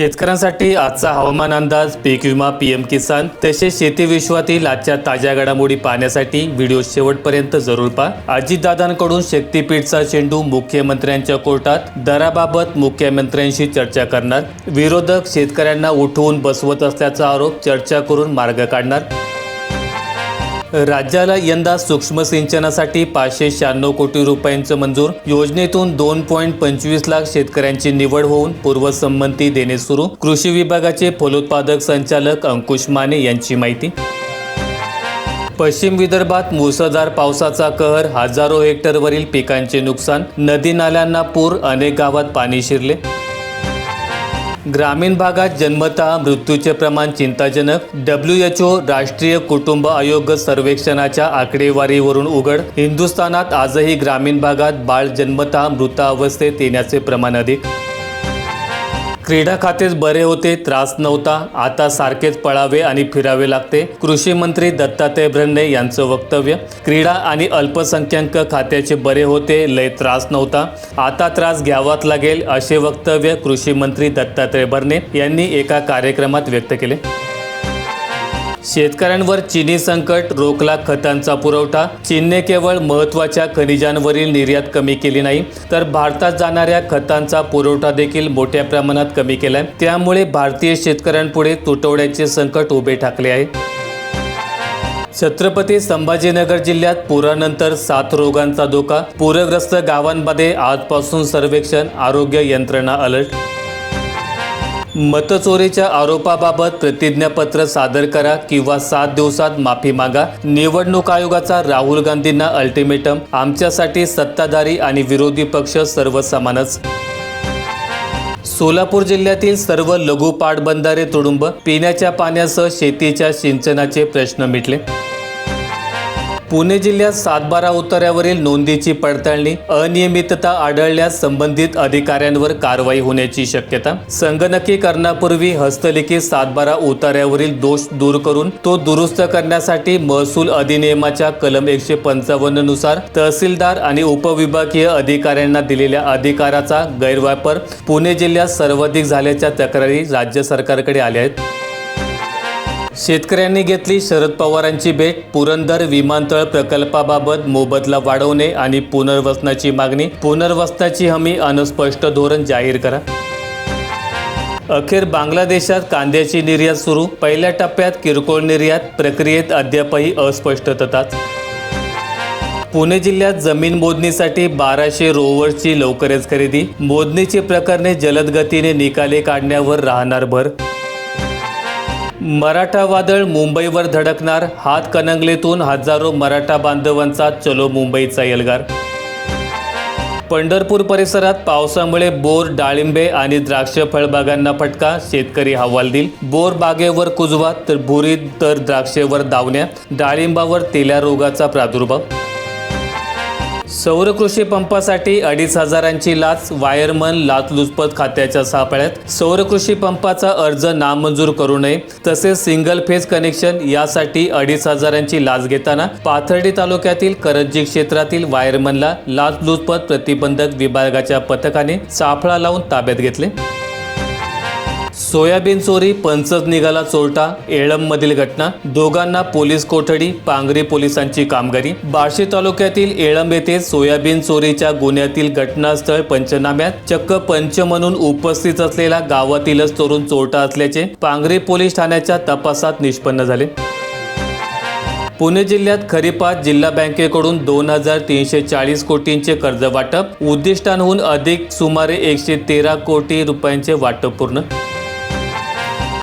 शेतकऱ्यांसाठी आजचा हवामान अंदाज पीक विमा पी एम किसान तसेच शेती विश्वातील आजच्या ताज्या घडामोडी पाहण्यासाठी व्हिडिओ शेवटपर्यंत जरूर पहा. अजितदादांकडून शक्तीपीठचा चेंडू मुख्यमंत्र्यांच्या कोर्टात दराबाबत मुख्यमंत्र्यांशी चर्चा करणार. विरोधक शेतकऱ्यांना उठवून बसवत असल्याचा आरोप चर्चा करून मार्ग काढणार. राज्याला यंदा सूक्ष्म सिंचनासाठी पाचशे शहाण्णव कोटी रुपयांचं मंजूर. योजनेतून दोन पॉईंट पंचवीस लाख शेतकऱ्यांची निवड होऊन पूर्वसंमती देणे सुरू. कृषी विभागाचे फलोत्पादक संचालक अंकुश माने यांची माहिती. पश्चिम विदर्भात मुसळधार पावसाचा कहर हजारो हेक्टरवरील पिकांचे नुकसान नदी नाल्यांना पूर अनेक गावात पाणी शिरले. ग्रामीण भागात जन्मतः मृत्यूचे प्रमाण चिंताजनक डब्ल्यू एच ओ राष्ट्रीय कुटुंब आयोग सर्वेक्षणाच्या आकडेवारीवरून उघड. हिंदुस्थानात आजही ग्रामीण भागात बाळ जन्मतः मृतावस्थेत येण्याचे प्रमाण अधिक. क्रीडा खातेच बरे होते त्रास नव्हता. आता सारखेच पळावे आणि फिरावे लागते. कृषी मंत्री दत्तात्रय भरणे यांचं वक्तव्य क्रीडा आणि अल्पसंख्याक खात्याचे बरे होते लय त्रास नव्हता. आता त्रास घ्यावाच लागेल असे वक्तव्य कृषी मंत्री दत्तात्रय भरणे यांनी एका कार्यक्रमात व्यक्त केले. शेतकऱ्यांवर चिनी संकट रोखला खतांचा पुरवठा. चीनने केवळ महत्त्वाच्या खनिजांवरील निर्यात कमी केली नाही तर भारतात जाणाऱ्या खतांचा पुरवठा देखील मोठ्या प्रमाणात कमी केलाय. त्यामुळे भारतीय शेतकऱ्यांपुढे तुटवड्याचे संकट उभे ठाकले आहे. छत्रपती संभाजीनगर जिल्ह्यात पुरानंतर सात रोगांचा धोका. पूरग्रस्त गावांमध्ये आजपासून सर्वेक्षण आरोग्य यंत्रणा अलर्ट मतचोरीच्या आरोपाबाबत प्रतिज्ञापत्र सादर करा किंवा सात दिवसात माफी मागा. निवडणूक आयोगाचा राहुल गांधींना अल्टिमेटम. आमच्यासाठी सत्ताधारी आणि विरोधी पक्ष सर्व समानच सोलापूर जिल्ह्यातील सर्व लघु पाटबंधारे तुडुंब पिण्याच्या पाण्यासह शेतीच्या सिंचनाचे प्रश्न मिटले. पुणे जिल्ह्यात सातबारा उतार्यावरील नोंदीची पडताळणी अनियमितता आढळल्यास संबंधित अधिकाऱ्यांवर कारवाई होण्याची शक्यता संगणकीकरणापूर्वी हस्तलिखित सातबारा उतार्यावरील दोष दूर करून तो दुरुस्त करण्यासाठी महसूल अधिनियमाच्या कलम एकशे पंचावन्ननुसार तहसीलदार आणि उपविभागीय अधिकाऱ्यांना दिलेल्या अधिकाराचा गैरवापर पुणे जिल्ह्यात सर्वाधिक झाल्याच्या तक्रारी राज्य सरकारकडे आल्या आहेत. शेतकऱ्यांनी घेतली शरद पवारांची भेट पुरंदर विमानतळ प्रकल्पाबाबत मोबदला वाढवणे आणि पुनर्वसनाची मागणी. पुनर्वसनाची हमी अनस्पष्ट धोरण जाहीर करा. अखेर बांगलादेशात कांद्याची निर्यात सुरू. पहिल्या टप्प्यात किरकोळ निर्यात प्रक्रियेत अद्यापही अस्पष्टताच पुणे जिल्ह्यात जमीन मोजणीसाठी बाराशे रोवर्सची लवकरच खरेदी. मोजणीची प्रकरणे जलद गतीने निकाले काढण्यावर राहणार भर. मराठा वादळ मुंबईवर धडकणार हातकणंगलेतून हजारो मराठा बांधवांचा चलो मुंबईचा एल्गार पंढरपूर परिसरात पावसामुळे बोर डाळिंबे आणि द्राक्ष फळबागांना फटका शेतकरी हवालदिल बोर बागेवर कुजवा तर भुरी तर द्राक्षेवर दावण्या डाळिंबावर तेल्या रोगाचा प्रादुर्भाव. सौर कृषी पंपासाठी अडीच हजारांची लाच वायरमन लाचलुचपत खात्याच्या सापळ्यात. सौर कृषी पंपाचा अर्ज नामंजूर करू नये तसेच सिंगल फेज कनेक्शन यासाठी अडीच हजारांची लाच घेताना पाथर्डी तालुक्यातील करंजी क्षेत्रातील वायरमनला लाचलुचपत प्रतिबंधक विभागाच्या पथकाने सापळा लावून ताब्यात घेतले. सोयाबीन चोरी पंचच निघाला चोरटा येळंबमधील घटना दोघांना पोलीस कोठडी पांगरी पोलिसांची कामगिरी. बार्शी तालुक्यातील येळंब येथे सोयाबीन चोरीच्या गुन्ह्यातील घटनास्थळ पंचनाम्यात चक्क पंच म्हणून उपस्थित असलेला गावातीलच तरुण चोरटा असल्याचे पांगरी पोलीस ठाण्याच्या तपासात निष्पन्न झाले. पुणे जिल्ह्यात खरीपात जिल्हा बँकेकडून दोन हजार तीनशे चाळीस कोटींचे कर्ज वाटप उद्दिष्टांहून अधिक सुमारे एकशे तेरा कोटी रुपयांचे वाटप पूर्ण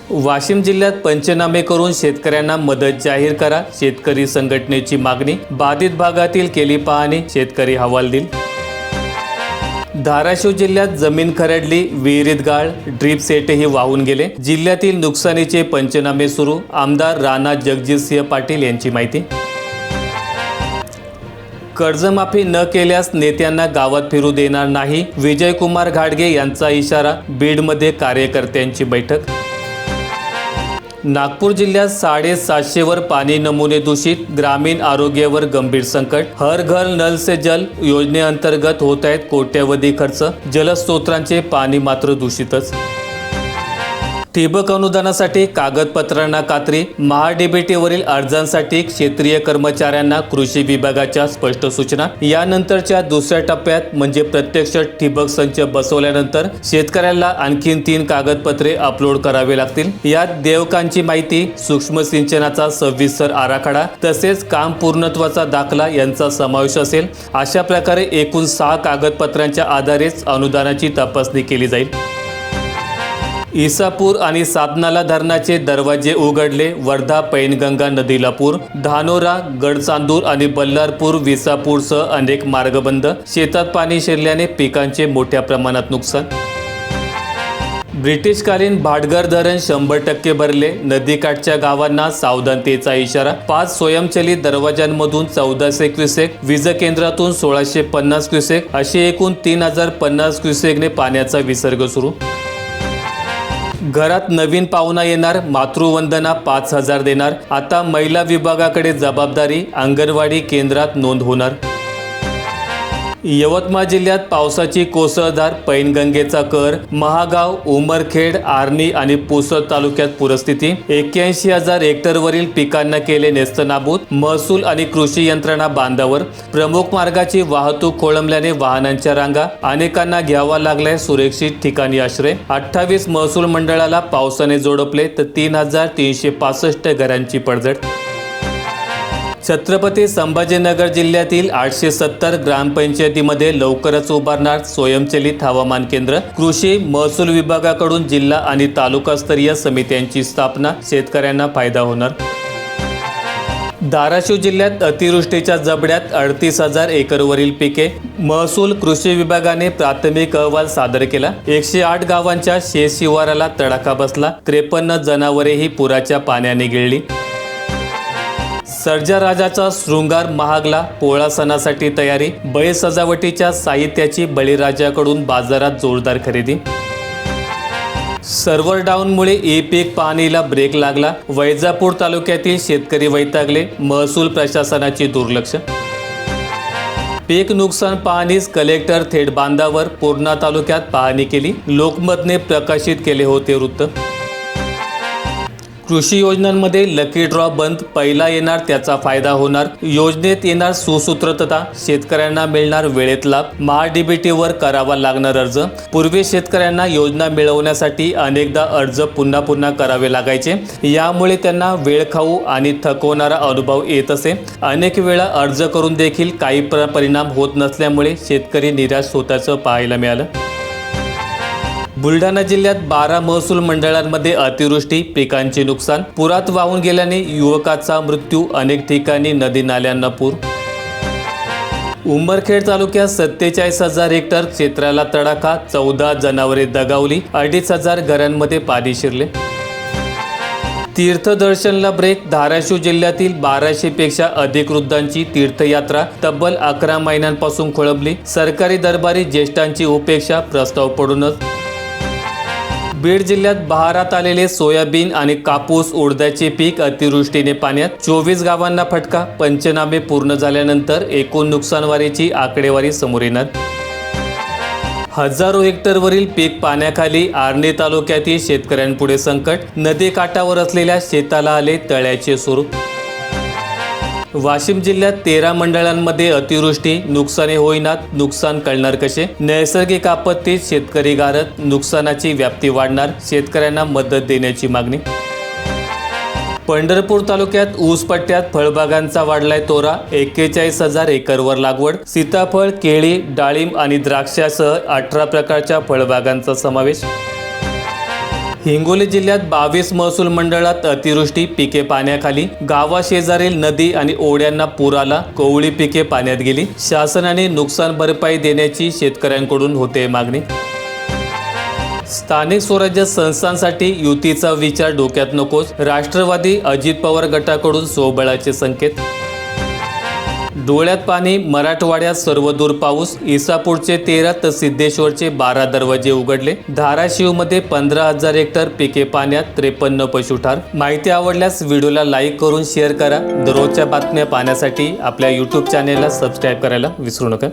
वाशिम जिल्ह्यात पंचनामे करून शेतकऱ्यांना मदत जाहीर करा. शेतकरी संघटनेची मागणी बाधित भागातील केली पाहणी शेतकरी हवालदिल धाराशिव जिल्ह्यात जमीन खरडली विहिरीत गाळ ड्रीप सेटही वाहून गेले. जिल्ह्यातील नुकसानीचे पंचनामे सुरू. आमदार राणा जगजितसिंह पाटील यांची माहिती. कर्जमाफी न केल्यास नेत्यांना गावात फिरू देणार नाही. विजयकुमार घाडगे यांचा इशारा बीडमध्ये कार्यकर्त्यांची बैठक. नागपूर जिल्ह्यात साडेसातशेवर पाणी नमुने दूषित ग्रामीण आरोग्यावर गंभीर संकट. हर घर नल से जल योजनेअंतर्गत होत आहेत कोट्यवधी खर्च. जलस्त्रोतांचे पाणी मात्र दूषितच. ठिबक अनुदानासाठी कागदपत्रांना कात्री महाडीबीटीवरील अर्जांसाठी क्षेत्रीय कर्मचाऱ्यांना कृषी विभागाच्या स्पष्ट सूचना. यानंतरच्या दुसऱ्या टप्प्यात म्हणजे प्रत्यक्ष ठिबक संच बसवल्यानंतर शेतकऱ्याला आणखीन तीन कागदपत्रे अपलोड करावे लागतील. यात देवकांची माहिती सूक्ष्म सिंचनाचा सविस्तर आराखडा तसेच काम पूर्णत्वाचा दाखला यांचा समावेश असेल. अशा प्रकारे एकूण सहा कागदपत्रांच्या आधारेच अनुदानाची तपासणी केली जाईल. इसापूर आणि सातनाला धरणाचे दरवाजे उघडले. वर्धा पैनगंगा नदीला पूर. धानोरा गडचांदूर आणि बल्लारपूर विसापूरसह अनेक मार्ग बंद शेतात पाणी शिरल्याने पिकांचे मोठ्या प्रमाणात नुकसान. ब्रिटिशकालीन भाटघर धरण शंभर टक्के भरले. नदीकाठच्या गावांना सावधानतेचा इशारा. पाच स्वयंचलित दरवाजांमधून चौदाशे क्युसेक वीज केंद्रातून सोळाशे पन्नास क्युसेक असे एकूण तीन हजार पन्नास क्युसेकने पाण्याचा विसर्ग सुरू. घरात नवीन पाहुणा येणार मातृवंदना पाच हजार देणार. आता महिला विभागाकडे जबाबदारी अंगणवाडी केंद्रात नोंद होणार. यवतमाळ जिल्ह्यात पावसाची कोसळधार पैनगंगेचा कर महागाव उमरखेड आर्णी आणि पुसद तालुक्यात पूरस्थिती. एक्क्याऐंशी हजार हेक्टरवरील पिकांना केले नेस्तनाबूत महसूल आणि कृषी यंत्रणा बांधावर. प्रमुख मार्गाची वाहतूक खोळंबल्याने वाहनांच्या रांगा अनेकांना घ्यावा लागलाय सुरक्षित ठिकाणी आश्रय. अठ्ठावीस महसूल मंडळाला पावसाने जोडपले तर तीन हजार तीनशे पासष्ट घरांची पडझड छत्रपती संभाजीनगर जिल्ह्यातील आठशे सत्तर ग्रामपंचायतीमध्ये लवकरच उभारणार स्वयंचलित हवामान केंद्र. कृषी महसूल विभागाकडून जिल्हा आणि तालुकास्तरीय समित्यांची स्थापना. शेतकऱ्यांना फायदा होणार. धाराशिव जिल्ह्यात अतिवृष्टीच्या जबड्यात अडतीस हजार एकरवरील पिके. महसूल कृषी विभागाने प्राथमिक अहवाल सादर केला. एकशे आठ गावांच्या शेत शिवाराला तडाखा बसला. त्रेपन्न जनावरेही पुराच्या पाण्याने गिळली. सर्जा राजाचा शृंगार महागला पोळा सणासाठी तयारी बैल सजावटीच्या साहित्याची बळीराजाकडून बाजारात जोरदार खरेदी. सर्व्हर डाऊनमुळे ई पीक पाहणीला ब्रेक लागला. वैजापूर तालुक्यातील शेतकरी वैतागले महसूल प्रशासनाची दुर्लक्ष. पीक नुकसान पाहणीस कलेक्टर थेट बांधावर पूर्णा तालुक्यात पाहणी केली. लोकमतने प्रकाशित केले होते वृत्त. कृषी योजनांमध्ये लकी ड्रॉ बंद पहिला येणार त्याचा फायदा होणार. योजनेत येणार सुसूत्रता शेतकऱ्यांना मिळणार वेळेत लाभ. महाडीबीटीवर करावा लागणार अर्ज. पूर्वी शेतकऱ्यांना योजना मिळवण्यासाठी अनेकदा अर्ज पुन्हा पुन्हा करावे लागायचे. यामुळे त्यांना वेळ खाऊ आणि थकवणारा अनुभव येत असे. अनेक वेळा अर्ज करून देखील काही प्र- परिणाम होत नसल्यामुळे शेतकरी निराश होताचं पाहायला मिळालं. बुलढाणा जिल्ह्यात बारा महसूल मंडळांमध्ये अतिवृष्टी पिकांचे नुकसान पुरात वाहून गेल्याने युवकाचा मृत्यू अनेक ठिकाणी नदी नाल्यांना पूर. उंबरखेड तालुक्यात सत्तेचाळीस हजार हेक्टर क्षेत्राला तडाखा चौदा जनावरे दगावली अडीच हजार घरांमध्ये पाणी शिरले. तीर्थदर्शनला ब्रेक धाराशिव जिल्ह्यातील बाराशेपेक्षा अधिक वृद्धांची तीर्थयात्रा तब्बल अकरा महिन्यांपासून खोळंबली. सरकारी दरबारी ज्येष्ठांची उपेक्षा प्रस्ताव पडूनच बीड जिल्ह्यात बहारात आलेले सोयाबीन आणि कापूस उडद्याचे पीक अतिवृष्टीने पाण्यात. चोवीस गावांना फटका. पंचनामे पूर्ण झाल्यानंतर एकूण नुकसानवारीची आकडेवारी समोर येणार. हजारो हेक्टरवरील पीक पाण्याखाली आर्णी तालुक्यातील शेतकऱ्यांपुढे संकट. नदीकाठावर असलेल्या शेताला आले तळ्याचे स्वरूप. वाशिम जिल्ह्यात तेरा मंडळांमध्ये अतिवृष्टी नुकसाने होईनात नुकसान कळणार कसे? नैसर्गिक आपत्तीत शेतकरी गारत नुकसानाची व्याप्ती वाढणार शेतकऱ्यांना मदत देण्याची मागणी. पंढरपूर तालुक्यात ऊस पट्ट्यात फळबागांचा वाढलाय तोरा एक्केचाळीस हजार एकरवर लागवड. सीताफळ केळी डाळिंब आणि द्राक्षासह अठरा प्रकारच्या फळबागांचा समावेश. हिंगोली जिल्ह्यात बावीस महसूल मंडळात अतिवृष्टी पिके पाण्याखाली गावाशेजारील नदी आणि ओढ्यांना पूर आला कोवळी पिके पाण्यात गेली. शासनाने नुकसान भरपाई देण्याची शेतकऱ्यांकडून होते मागणी. स्थानिक स्वराज्य संस्थांसाठी युतीचा विचार डोक्यात नकोस राष्ट्रवादी अजित पवार गटाकडून सोबळाचे संकेत डोळ्यात पाणी मराठवाड्यात सर्वदूर पाऊस इसापूरचे तेरा तर सिद्धेश्वरचे बारा दरवाजे उघडले. धाराशिवमध्ये पंधरा हजार हेक्टर पिके पाण्यात त्रेपन्न पशु ठार माहिती आवडल्यास व्हिडिओला लाईक करून शेअर करा. दररोजच्या बातम्या पाहण्यासाठी आपल्या यूट्यूब चॅनेलला सबस्क्राईब करायला विसरू नका.